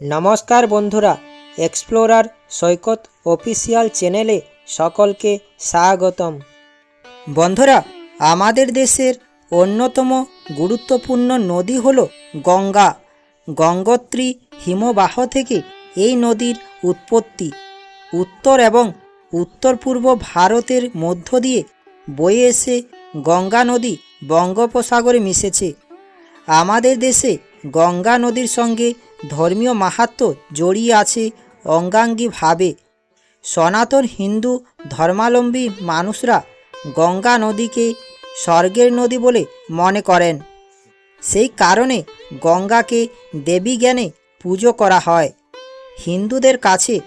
নমস্কার বন্ধুরা এক্সপ্লোরার সৈকত অফিসিয়াল চ্যানেলে সকলকে স্বাগতম। বন্ধুরা, আমাদের দেশের অন্যতম গুরুত্বপূর্ণ নদী হল গঙ্গা। গঙ্গোত্রী হিমবাহ থেকে এই নদীর উৎপত্তি। উত্তর এবং উত্তর পূর্ব ভারতের মধ্য দিয়ে বয়ে এসে গঙ্গা নদী বঙ্গোপসাগরে মিশেছে। আমাদের দেশে গঙ্গা নদীর সঙ্গে ধর্মীয় মাহাত্ম্য জড়িয়ে আছে অঙ্গাঙ্গিভাবে। সনাতন হিন্দু ধর্মাবলম্বী মানুষরা গঙ্গা নদীকে স্বর্গের নদী বলে মনে করেন। সেই কারণে গঙ্গাকে দেবী জ্ঞানে পুজো করা হয়। হিন্দুদের কাছে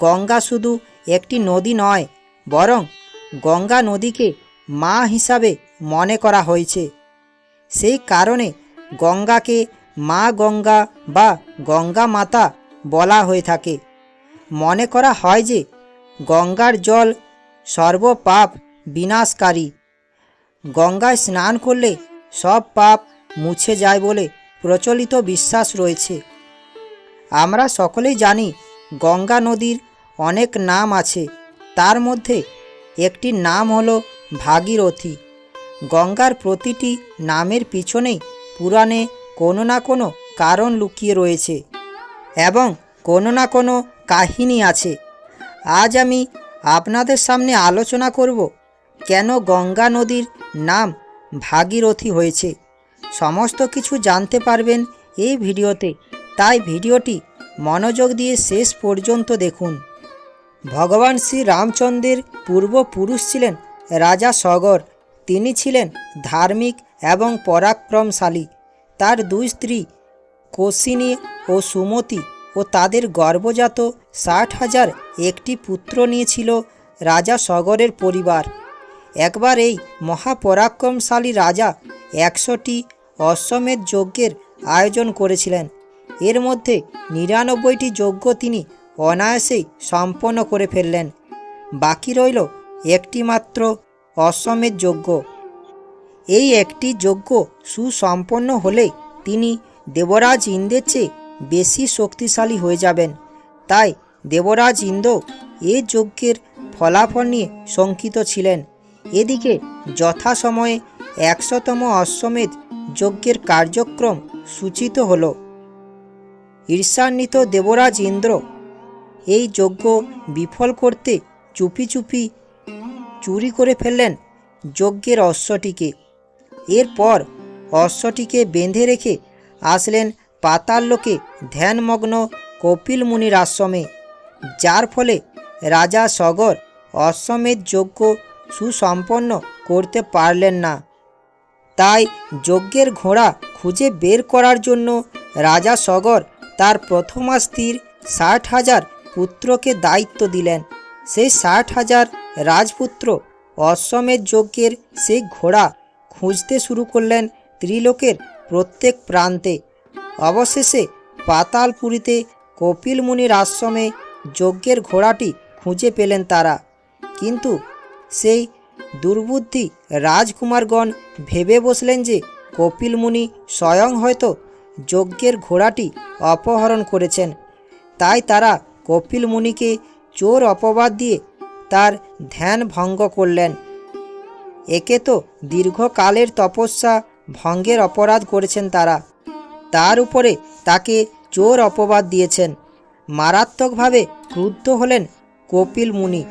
গঙ্গা শুধু একটি নদী নয়, বরং গঙ্গা নদীকে মা হিসাবে মনে করা হয়েছে। সেই কারণে গঙ্গাকে মা গঙ্গা বা গঙ্গা মাতা বলা হয়ে থাকে। মনে করা হয় যে গঙ্গার জল সর্বপাপ বিনাশকারী। গঙ্গায় স্নান করলে সব পাপ মুছে যায় বলে প্রচলিত বিশ্বাস রয়েছে। আমরা সকলেই জানি গঙ্গা নদীর অনেক নাম আছে। তার মধ্যে একটি নাম হলো ভাগীরথী। গঙ্গার প্রতিটি নামের পিছনেই পুরাণে কোনো না কোনো কারণ লুকিয়ে রয়েছে এবং কোনো না কোনো কাহিনী আছে। আজ আমি আপনাদের সামনে আলোচনা করব কেন গঙ্গা নদীর নাম ভাগীরথী হয়েছে। সমস্ত কিছু জানতে পারবেন এই ভিডিওতে, তাই ভিডিওটি মনোযোগ দিয়ে শেষ পর্যন্ত দেখুন। ভগবান শ্রী রামচন্দ্রের পূর্বপুরুষ ছিলেন রাজা সগর। তিনি ছিলেন ধার্মিক এবং পরাক্রমশালী। তার দুই স্ত্রী কৌশিনী ও সুমতি ও তাদের গর্ভজাত ষাট হাজার একটি পুত্র নিয়েছিল রাজা সগরের পরিবার। একবার এই মহাপরাক্রমশালী রাজা একশোটি অশ্বমেধ যজ্ঞের আয়োজন করেছিলেন। এর মধ্যে নিরানব্বইটি যজ্ঞ তিনি অনায়াসেই সম্পন্ন করে ফেললেন। বাকি রইল একটি মাত্র অশ্বমেধ যজ্ঞ। এই একটি যজ্ঞ সুসম্পন্ন হলে তিনি দেবরাজ ইন্দ্রের চেয়ে বেশি শক্তিশালী হয়ে যাবেন। তাই দেবরাজ ইন্দ্র এ যজ্ঞের ফলাফল নিয়ে শঙ্কিত ছিলেন। এদিকে যথাসময়ে একশোতম অশ্বমেধ যজ্ঞের কার্যক্রম সূচিত হল। ঈর্ষান্বিত দেবরাজ ইন্দ্র এই যজ্ঞ বিফল করতে চুপি চুপি চুরি করে ফেললেন যজ্ঞের অশ্বটিকে। এরপর অশ্বটিকে বেঁধে রেখে আসলেন পাতাল লোকে ধ্যানমগ্ন কপিল মুনির আশ্রমে, যার ফলে রাজা সগর অশ্বমেধ যজ্ঞ সুসম্পন্ন করতে পারলেন না। তাই যজ্ঞের ঘোড়া খুঁজে বের করার জন্য রাজা সগর তার প্রথমা স্ত্রীর ষাট হাজার পুত্রকে দায়িত্ব দিলেন। সেই ষাট হাজার রাজপুত্র অশ্বমেধ যজ্ঞের সেই ঘোড়া খুঁজতে শুরু করলেন ত্রিলোকের প্রত্যেক প্রান্তে। অবশেষে পাতালপুরীতে কপিল মুনির আশ্রমে যজ্ঞের ঘোড়াটি খুঁজে পেলেন তারা। কিন্তু সেই দুর্বুদ্ধি রাজকুমারগণ ভেবে বসলেন যে কপিল মুনি স্বয়ং হয়তো যজ্ঞের ঘোড়াটি অপহরণ করেছেন। তাই তারা কপিল মুনিকে চোর অপবাদ দিয়ে তার ধ্যান ভঙ্গ করলেন। একে তো দীর্ঘকালের তপস্যা, ভঙ্গের অপরাধ করেছেন তারা। তার উপরে তাকে চোর অপবাদ দিয়েছেন। মারাত্মকভাবে ক্রুদ্ধ হলেন কপিল মুনি।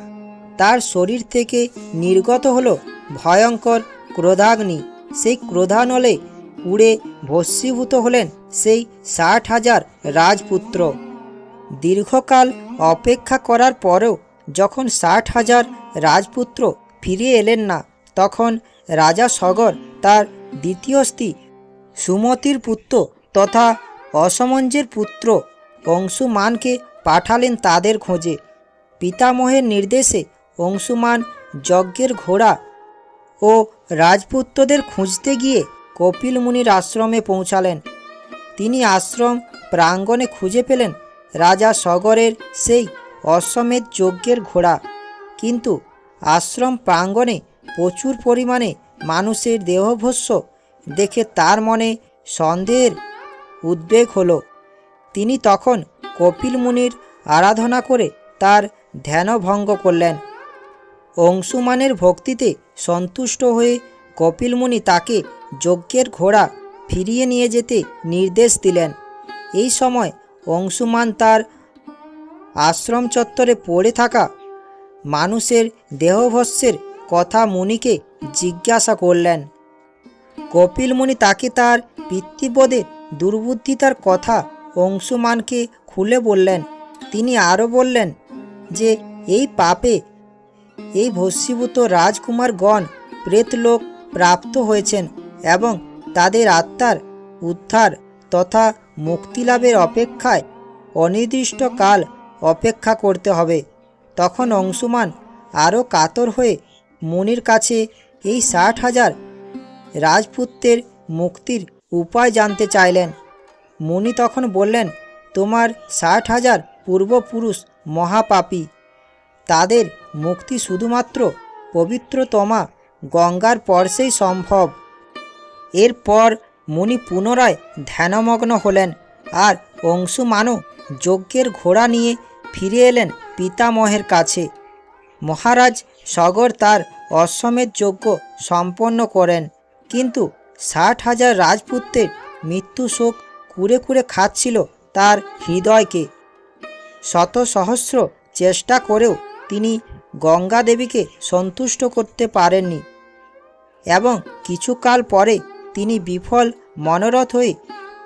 তার শরীর থেকে নির্গত হল ভয়ঙ্কর ক্রোধাগ্নি। সেই ক্রোধানলে উড়ে ভস্মীভূত হলেন সেই ষাট হাজার রাজপুত্র। দীর্ঘকাল অপেক্ষা করার পরেও যখন ষাট হাজার রাজপুত্র ফিরে এলেন না তখন রাজা সগর তার দ্বিতীয় স্ত্রী সুমতির পুত্র তথা অসমঞ্জের পুত্র অংশুমানকে পাঠালেন তাদের খোঁজে। পিতামহের নির্দেশে অংশুমান যজ্ঞের ঘোড়া ও রাজপুত্রদের খুঁজতে গিয়ে কপিল মুনির আশ্রমে পৌঁছালেন। তিনি আশ্রম প্রাঙ্গণে খুঁজে পেলেন রাজা সগরের সেই অশ্বমেধ যজ্ঞের ঘোড়া। কিন্তু আশ্রম প্রাঙ্গণে প্রচুর পরিমাণে মানুষের দেহভস্য দেখে তার মনে সন্দেহের উদ্বেগ হলো। তিনি তখন কপিল মুনির আরাধনা করে তার ধ্যানভঙ্গ করলেন। অংশুমানের ভক্তিতে সন্তুষ্ট হয়ে কপিল মুনি তাকে যজ্ঞের ঘোড়া ফিরিয়ে নিয়ে যেতে নির্দেশ দিলেন। এই সময় অংশুমান তার আশ্রম চত্বরে পড়ে থাকা মানুষের দেহভস্যের কথা মুনিকে জিজ্ঞাসা করলেন। কপিল মুনি তাকে তার পিতৃপদে দুর্বুদ্ধিতার কথা অংশুমানকে খুলে বললেন। তিনি আরও বললেন যে, এই পাপে এই ভস্মীভূত রাজকুমারগণ প্রেতলোক প্রাপ্ত হয়েছেন এবং তাদের আত্মার উদ্ধার তথা মুক্তিলাভের অপেক্ষায় অনির্দিষ্টকাল অপেক্ষা করতে হবে। তখন অংশুমান আরও কাতর হয়ে মুনির কাছে এই ষাট হাজার রাজপুত্রের মুক্তির উপায় জানতে চাইলেন। মুনি তখন বললেন, তোমার ষাট হাজার পূর্বপুরুষ মহাপাপী। তাদের মুক্তি শুধুমাত্র পবিত্রতমা গঙ্গার পর্শেই সম্ভব। এরপর মুনি পুনরায় ধ্যানমগ্ন হলেন আর অংশুমানও যজ্ঞের ঘোড়া নিয়ে ফিরে এলেন পিতামহের কাছে। মহারাজ সগর তার অশ্বমেধ যজ্ঞ সম্পন্ন করেন। কিন্তু ষাট হাজার রাজপুত্রের মৃত্যু শোক কুড়ে কুড়ে খাচ্ছিল তার হৃদয়কে। শত সহস্র চেষ্টা করেও তিনি গঙ্গা দেবীকে সন্তুষ্ট করতে পারেননি এবং কিছুকাল পরে তিনি বিফল মনোরথ হয়ে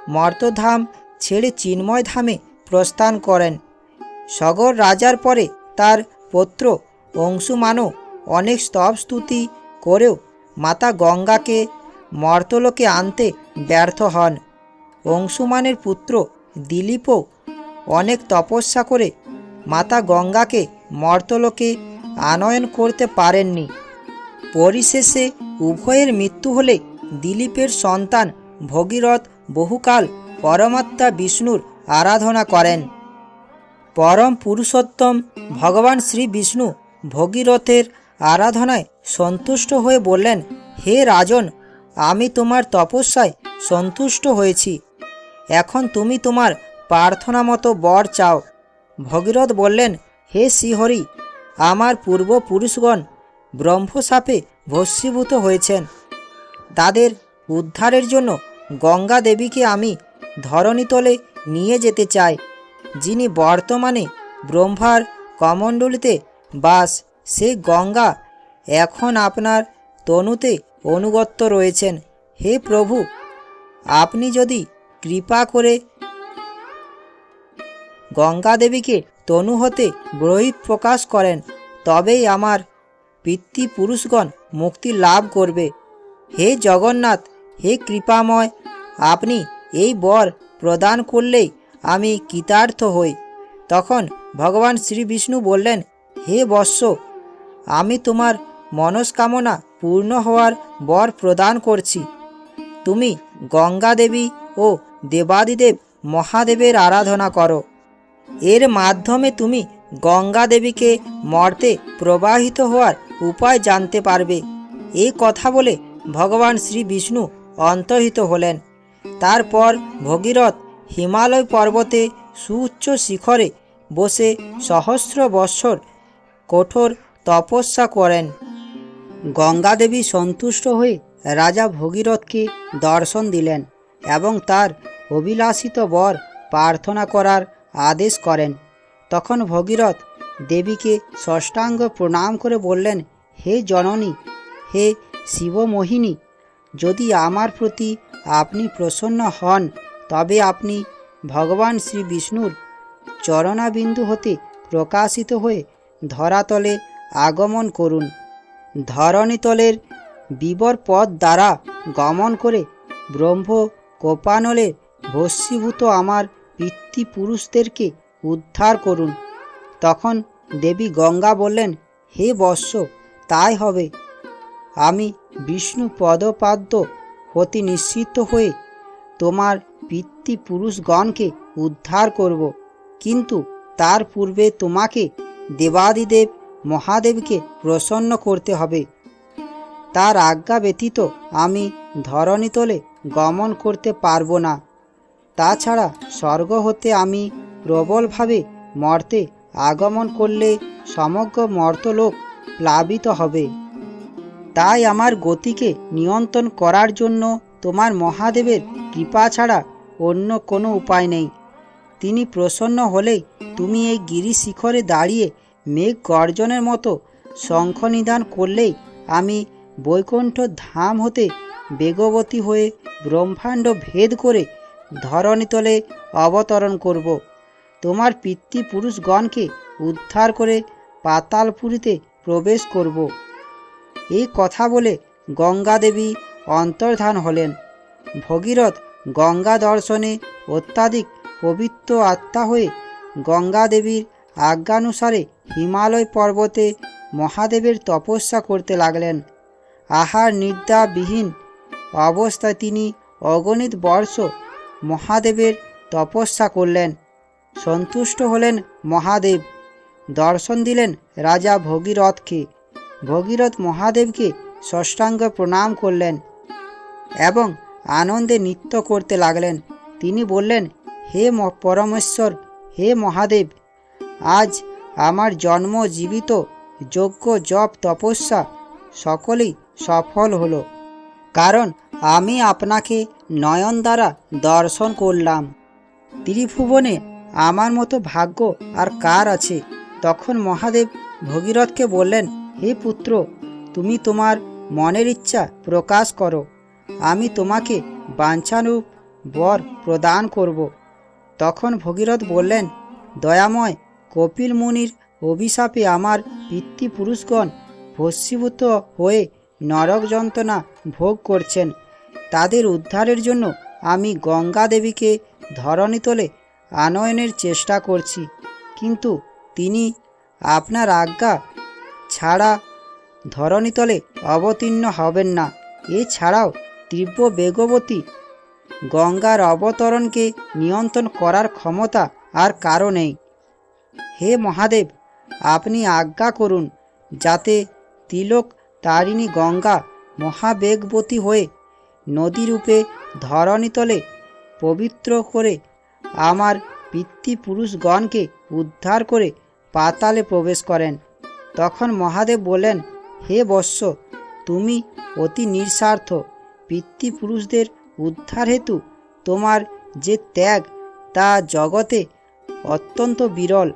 মর্তধাম ছেড়ে চিন্ময় ধামে প্রস্থান করেন। সগর রাজার পরে তার পুত্র অংশুমানও অনেক স্তব স্তুতি করেও মাতা গঙ্গাকে, মর্তলোকে আনতে ব্যর্থ হন। অংশুমানের পুত্র দিলীপও অনেক তপস্যা করে মাতা গঙ্গাকে, মর্তলোকে আনয়ন করতে পারেননি। পরিশেষে উভয়ের মৃত্যু হলে দিলীপের সন্তান ভগীরথ বহুকাল পরমাত্মা বিষ্ণুর আরাধনা করেন। পরম পুরুষোত্তম ভগবান শ্রী বিষ্ণু ভগীরথের আরাধনায় সন্তুষ্ট হয়ে বললেন, হে রাজন, আমি তোমার তপস্যায় সন্তুষ্ট হয়েছি। এখন তুমি তোমার প্রার্থনা মতো বর চাও। ভগীরথ বললেন, হে শ্রীহরি, আমার পূর্বপুরুষগণ ব্রহ্মসাপে ভস্মীভূত হয়েছেন। তাদের উদ্ধারের জন্য গঙ্গা দেবীকে আমি ধরণীতলে নিয়ে যেতে চাই, যিনি বর্তমানে ব্রহ্মার কমণ্ডলিতে বাস, সে গঙ্গা। এখন আপনার তনুতে অনুগত্য রয়েছেন। হে প্রভু, আপনি যদি কৃপা করে গঙ্গা দেবীকে তনু হতে বহিঃ প্রকাশ করেন, তবেই আমার পিতৃপুরুষগণ মুক্তি লাভ করবে। হে জগন্নাথ, হে কৃপাময়, আপনি এই বর প্রদান করলেই আমি কৃতার্থ হই। তখন ভগবান শ্রী বিষ্ণু বললেন হে বৎস, আমি তোমার মনস্কামনা পূর্ণ হওয়ার বর প্রদান করছি। তুমি গঙ্গা দেবী ও দেবাদিদেব মহাদেবের আরাধনা করো। এর মাধ্যমে তুমি গঙ্গা দেবীকে মর্তে প্রবাহিত হওয়ার উপায় জানতে পারবে। এই কথা বলে ভগবান শ্রী বিষ্ণু অন্তর্হিত হলেন। তারপর ভগীরথ হিমালয় পর্বতে সুউচ্চ শিখরে বসে সহস্র বৎসর কঠোর তপস্যা করেন। গঙ্গা দেবী সন্তুষ্ট হয়ে রাজা ভগীরথকে দর্শন দিলেন এবং তার অভিলাষিত বর প্রার্থনা করার আদেশ করেন। তখন ভগীরথ দেবীকে ষষ্ঠাঙ্গ প্রণাম করে বললেন, হে জননী, হে শিবমোহিনী, যদি আমার প্রতি আপনি প্রসন্ন হন, তবে আপনি ভগবান শ্রী বিষ্ণুর চরণাবিন্দু হতে প্রকাশিত হয়ে ধরাতলে আগমন করুন। ধরণীতলের বিবর পথ দ্বারা গমন করে ব্রহ্ম কোপানলে ভস্মীভূত আমার পিতৃপুরুষদেরকে উদ্ধার করুন। তখন দেবী গঙ্গা বললেন, হে বৎস, তাই হবে। আমি বিষ্ণু পদপাদ্য হতে নিশ্চিত হয়ে তোমার পিতৃপুরুষগণকে উদ্ধার করব। কিন্তু তার পূর্বে তোমাকে দেবাদিদেব মহাদেবকে প্রসন্ন করতে হবে। তার আজ্ঞা ব্যতীত আমি ধরণীতলে গমন করতে পারব না। তাছাড়া স্বর্গ হতে আমি প্রবলভাবে মর্তে আগমন করলে সমগ্র মর্তলোক প্লাবিত হবে। তাই আমার গতিকে নিয়ন্ত্রণ করার জন্য তোমার মহাদেবের কৃপা ছাড়া অন্য কোনো উপায় নেই। তিনি প্রসন্ন হলেই তুমি এই গিরি শিখরে দাঁড়িয়ে মেঘ গর্জনের মতো শঙ্খ নিদান করলেই আমি বৈকুণ্ঠ ধাম হতে বেগবতী হয়ে ব্রহ্মাণ্ড ভেদ করে ধরণীতলে অবতরণ করব। তোমার পিতৃপুরুষগণকে উদ্ধার করে পাতালপুরীতে প্রবেশ করব। এই কথা বলে গঙ্গা দেবী অন্তর্ধান হলেন। ভগীরথ গঙ্গা দর্শনে অত্যাধিক পবিত্র আত্মা হয়ে গঙ্গা দেবীর আজ্ঞানুসারে হিমালয় পর্বতে মহাদেবের তপস্যা করতে লাগলেন। আহার নিদ্রাবিহীন অবস্থায় তিনি অগণিত বর্ষ মহাদেবের তপস্যা করলেন। সন্তুষ্ট হলেন মহাদেব। দর্শন দিলেন রাজা ভগীরথকে। ভগীরথ মহাদেবকে ষষ্ঠাঙ্গ প্রণাম করলেন এবং আনন্দে নৃত্য করতে লাগলেন। তিনি বললেন, হে পরমেশ্বর হে মহাদেব, আজ আমার জন্ম জীবিত যজ্ঞ, জপ, তপস্যা সকলেই সফল হলো। কারণ আমি আপনাকে নয়ন দ্বারা দর্শন করলাম। ত্রিভুবনে আমার মতো ভাগ্য আর কার আছে? তখন মহাদেব ভগীরথকে বললেন, হে পুত্র, তুমি তোমার মনের ইচ্ছা প্রকাশ করো। আমি তোমাকে বাঞ্ছানুরূপ বর প্রদান করব। তখন ভগীরথ বললেন, দয়াময় কপিল মুনির অভিশাপে আমার পিতৃপুরুষগণ ভস্মীভূত হয়ে নরক যন্ত্রণা ভোগ করছেন। তাদের উদ্ধারের জন্য আমি গঙ্গা দেবীকে ধরণীতলে আনয়নের চেষ্টা করছি। কিন্তু তিনি আপনার আজ্ঞা ছাড়া ধরণীতলে অবতীর্ণ হবেন না। এছাড়াও তীব্র বেগবতী গঙ্গার অবতরণকে নিয়ন্ত্রণ করার ক্ষমতা আর কারও নেই। হে মহাদেব, আপনি আজ্ঞা করুন, যাতে তিলক তারিণী গঙ্গা মহাবেগবতী হয়ে নদীরূপে ধরণীতলে পবিত্র করে আমার পিতৃপুরুষগণকে উদ্ধার করে পাতালে প্রবেশ করেন। তখন মহাদেব বলেন হে বৎস, তুমি অতি নিঃস্বার্থ পিতৃপুরুষদের উদ্ধার হেতু তোমার যে ত্যাগ তা জগতে অত্যন্ত বিরল।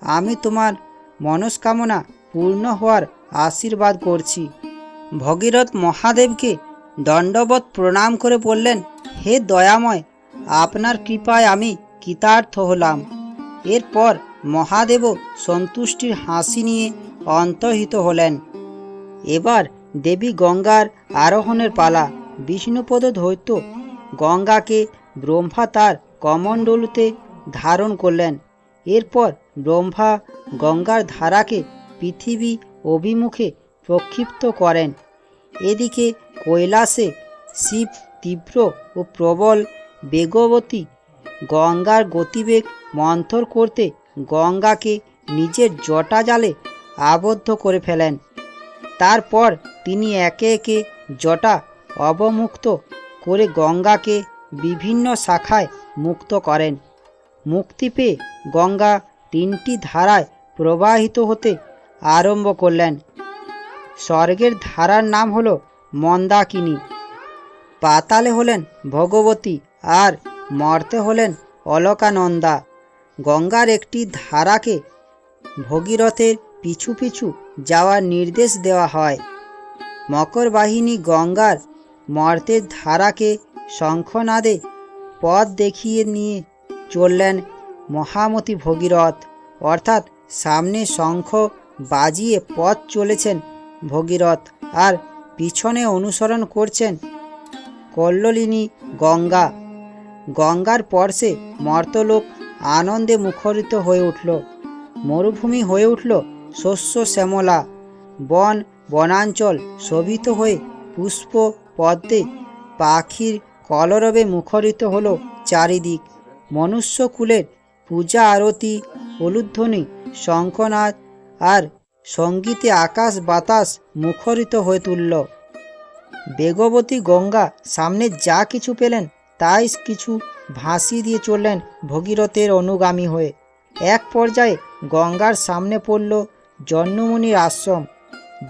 আমি তোমার মনস্কামনা পূর্ণ হওয়ার আশীর্বাদ করছি। ভগীরথ মহাদেবকে দণ্ডবত প্রণাম করে বললেন, হে দয়াময়, আপনার কৃপায় আমি কৃতার্থ হলাম। এরপর মহাদেবও সন্তুষ্টির হাসি নিয়ে অন্তর্হিত হলেন। এবার দেবী গঙ্গার আরোহণের পালা। বিষ্ণুপদ ধৈত্য গঙ্গাকে ব্রহ্মা তার কমণ্ডলুতে ধারণ করলেন। এরপর ব্রহ্মা গঙ্গার ধারাকে পৃথিবী অভিমুখে প্রক্ষিপ্ত করেন। এদিকে কৈলাসে শিব তীব্র ও প্রবল বেগবতী গঙ্গার গতিবেগ মন্থর করতে গঙ্গাকে নিজের জটা জালে আবদ্ধ করে ফেলেন। তারপর তিনি একে একে জটা অবমুক্ত করে গঙ্গাকে বিভিন্ন শাখায় মুক্ত করেন। মুক্তি পেয়ে গঙ্গা তিনটি ধারায় প্রবাহিত হতে আরম্ভ করলেন। স্বর্গের ধারার নাম হল মন্দাকিনী। পাতালে হলেন ভগবতী আর মর্তে হলেন অলকানন্দা। গঙ্গার একটি ধারাকে ভগীরথের পিছু পিছু যাওয়ার নির্দেশ দেওয়া হয়। মকর বাহিনী গঙ্গার মর্তের ধারাকে শঙ্খনাদে পথ দেখিয়ে নিয়ে চললেন মহামতি ভগীরথ। অর্থাৎ সামনে শঙ্খ বাজিয়ে পথ চলেছেন ভগীরথ আর পিছনে অনুসরণ করছেন কল্লোলিনী গঙ্গা। গঙ্গার পর্শে মর্তলোক আনন্দে মুখরিত হয়ে উঠল। মরুভূমি হয়ে উঠল শস্য শ্যামলা। বন বনাঞ্চল শোভিত হয়ে পুষ্প পদ্মে পাখির কলরবে মুখরিত হলো চারিদিক। মনুষ্যকুলের পূজা আরতি হলুধ্বনি শঙ্খনাদ আর সঙ্গীতে আকাশ বাতাস মুখরিত হয়ে তুলল। বেগবতী গঙ্গা সামনে যা কিছু পেলেন, তাই কিছু ভাসিয়ে দিয়ে চললেন ভগীরথের অনুগামী হয়ে। এক পর্যায়ে গঙ্গার সামনে পড়ল জন্মমুনির আশ্রম।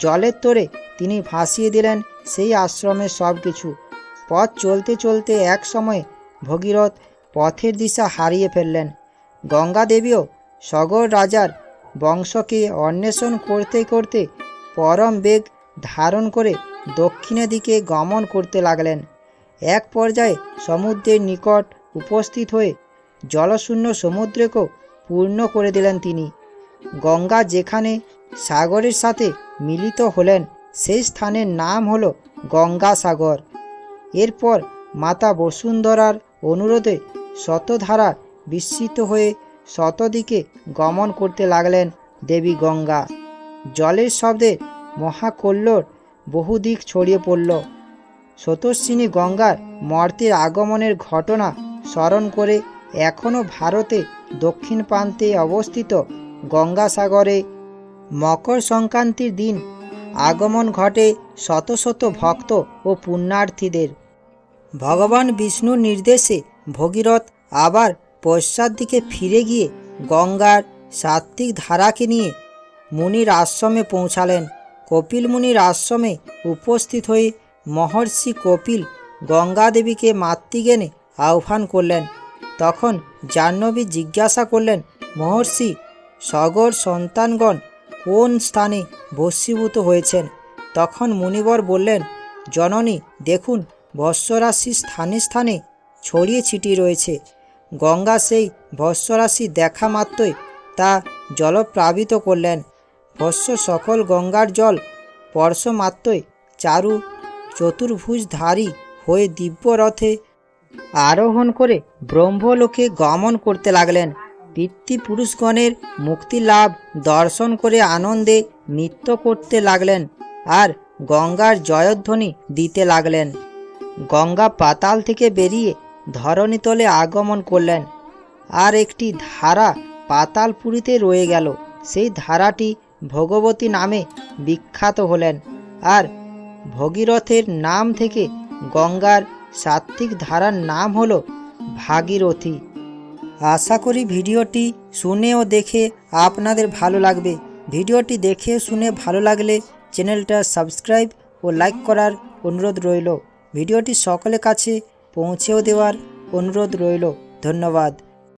জলের তোরে তিনি ভাসিয়ে দিলেন সেই আশ্রমের সব কিছু পথ চলতে চলতে এক সময় ভগীরথ পথের দিশা হারিয়ে ফেললেন। গঙ্গা দেবীও সগর রাজার বংশকে অন্বেষণ করতে করতে পরম বেগ ধারণ করে দক্ষিণের দিকে গমন করতে লাগলেন। এক পর্যায়ে সমুদ্রের নিকট উপস্থিত হয়ে জলশূন্য সমুদ্রকেও পূর্ণ করে দিলেন তিনি। গঙ্গা যেখানে সাগরের সাথে মিলিত হলেন সেই স্থানের নাম হলো গঙ্গাসাগর। এরপর মাতা বসুন্ধরার অনুরোধে শতধারা বিস্মিত হয়ে শতদিকে গমন করতে লাগলেন দেবী গঙ্গা। জলের শব্দে মহাকল্লোর বহুদিক ছড়িয়ে পড়ল। শতস্বিনী গঙ্গার মর্তের আগমনের ঘটনা স্মরণ করে এখনও ভারতে দক্ষিণ প্রান্তে অবস্থিত গঙ্গাসাগরে মকর সংক্রান্তির দিন আগমন ঘটে শত শত ভক্ত ও পুণ্যার্থীদের। ভগবান বিষ্ণুর নির্দেশে ভগীরথ আবার পশ্চাৎ দিকে ফিরে গিয়ে গঙ্গার সাত্ত্বিক ধারাকে নিয়ে মুনির আশ্রমে পৌঁছালেন। কপিল মুনির আশ্রমে উপস্থিত হয়ে মহর্ষি কপিল গঙ্গা দেবীকে মাতৃজ্ঞানে আহ্বান করলেন। তখন জাহ্নবী জিজ্ঞাসা করলেন, মহর্ষি, সগর সন্তানগণ কোন স্থানে ভস্মীভূত হয়েছেন? তখন মুনিবর বললেন, জননী, দেখুন ভস্যরাশি স্থানে স্থানে ছড়িয়ে ছিটিয়ে রয়েছে। গঙ্গা সেই ভস্যরাশি দেখা মাত্রই তা জলপ্লাবিত করলেন। ভস্য সকল গঙ্গার জল স্পর্শ মাত্রই চারু চতুর্ভুজধারী হয়ে দিব্য রথে আরোহণ করে ব্রহ্মলোকে গমন করতে লাগলেন। পিতৃপুরুষগণের মুক্তি লাভ দর্শন করে আনন্দে নৃত্য করতে লাগলেন আর গঙ্গার জয়ধ্বনি দিতে লাগলেন। গঙ্গা পাতাল থেকে বেরিয়ে ধরণীতলে আগমন করলেন। আর একটি ধারা পাতালপুরীতে রয়ে গেল। সেই ধারাটি ভগবতী নামে বিখ্যাত হলেন আর ভগীরথের নাম থেকে গঙ্গার সাত্ত্বিক ধারার নাম হল ভাগীরথী। আশা করি ভিডিওটি শুনে ও দেখে আপনাদের ভালো লাগবে। ভিডিওটি দেখে শুনে ভালো লাগলে চ্যানেলটা সাবস্ক্রাইব ও লাইক করার অনুরোধ রইল। ভিডিওটি সকলের কাছে পৌঁছেও দেওয়ার অনুরোধ রইল। ধন্যবাদ।